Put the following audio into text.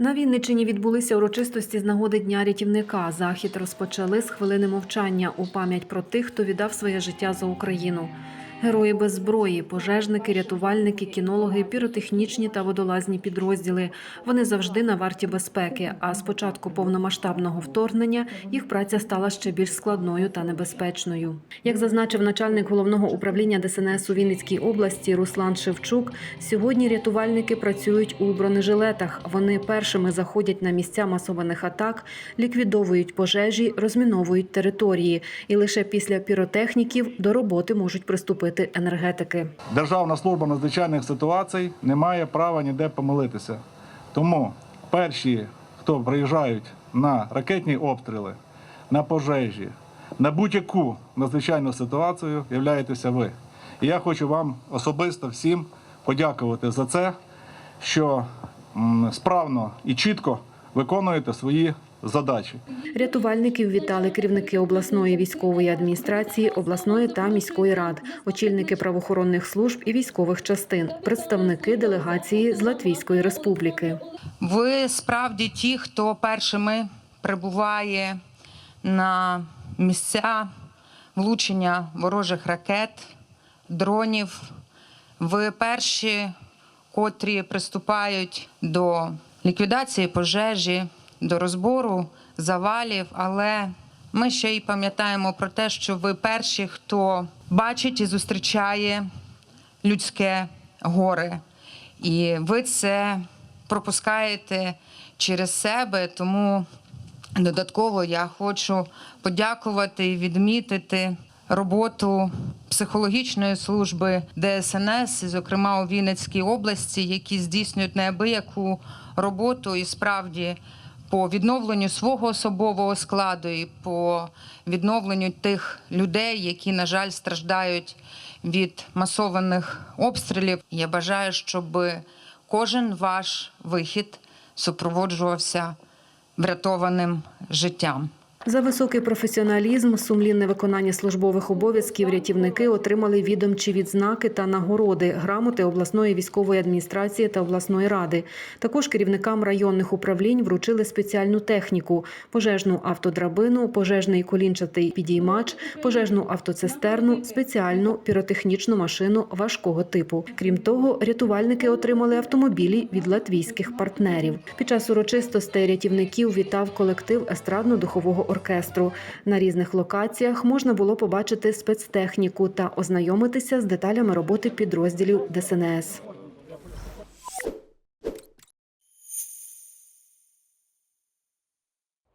На Вінниччині відбулися урочистості з нагоди Дня рятівника. Захід розпочали з хвилини мовчання у пам'ять про тих, хто віддав своє життя за Україну. Герої без зброї, пожежники, рятувальники, кінологи, піротехнічні та водолазні підрозділи. Вони завжди на варті безпеки. А з початку повномасштабного вторгнення їх праця стала ще більш складною та небезпечною. Як зазначив начальник головного управління ДСНС у Вінницькій області Руслан Шевчук, сьогодні рятувальники працюють у бронежилетах. Вони першими заходять на місця масованих атак, ліквідовують пожежі, розміновують території. І лише після піротехніків до роботи можуть приступити енергетики. Державна служба надзвичайних ситуацій не має права ніде помилитися. Тому перші, хто приїжджають на ракетні обстріли, на пожежі, на будь-яку надзвичайну ситуацію, являєтеся ви. І я хочу вам особисто всім подякувати за це, що справно і чітко виконуєте свої задачі. Рятувальників вітали керівники обласної військової адміністрації, обласної та міської рад, очільники правоохоронних служб і військових частин, представники делегації з Латвійської республіки. Ви справді ті, хто першими прибуває на місця влучення ворожих ракет, дронів. Ви перші, котрі приступають до ліквідації пожежі, до розбору завалів. Але ми ще й пам'ятаємо про те, що ви перші, хто бачить і зустрічає людське горе. І ви це пропускаєте через себе. Тому додатково я хочу подякувати і відмітити роботу психологічної служби ДСНС, зокрема у Вінницькій області, які здійснюють неабияку роботу і справді. По відновленню свого особового складу і по відновленню тих людей, які, на жаль, страждають від масованих обстрілів. Я бажаю, щоб кожен ваш вихід супроводжувався врятованим життям. За високий професіоналізм, сумлінне виконання службових обов'язків рятівники отримали відомчі відзнаки та нагороди, грамоти обласної військової адміністрації та обласної ради. Також керівникам районних управлінь вручили спеціальну техніку: пожежну автодрабину, пожежний колінчатий підіймач, пожежну автоцистерну, спеціальну піротехнічну машину важкого типу. Крім того, рятувальники отримали автомобілі від латвійських партнерів. Під час урочистостей рятівників вітав колектив естрадно-духового оркестру. На різних локаціях можна було побачити спецтехніку та ознайомитися з деталями роботи підрозділів ДСНС.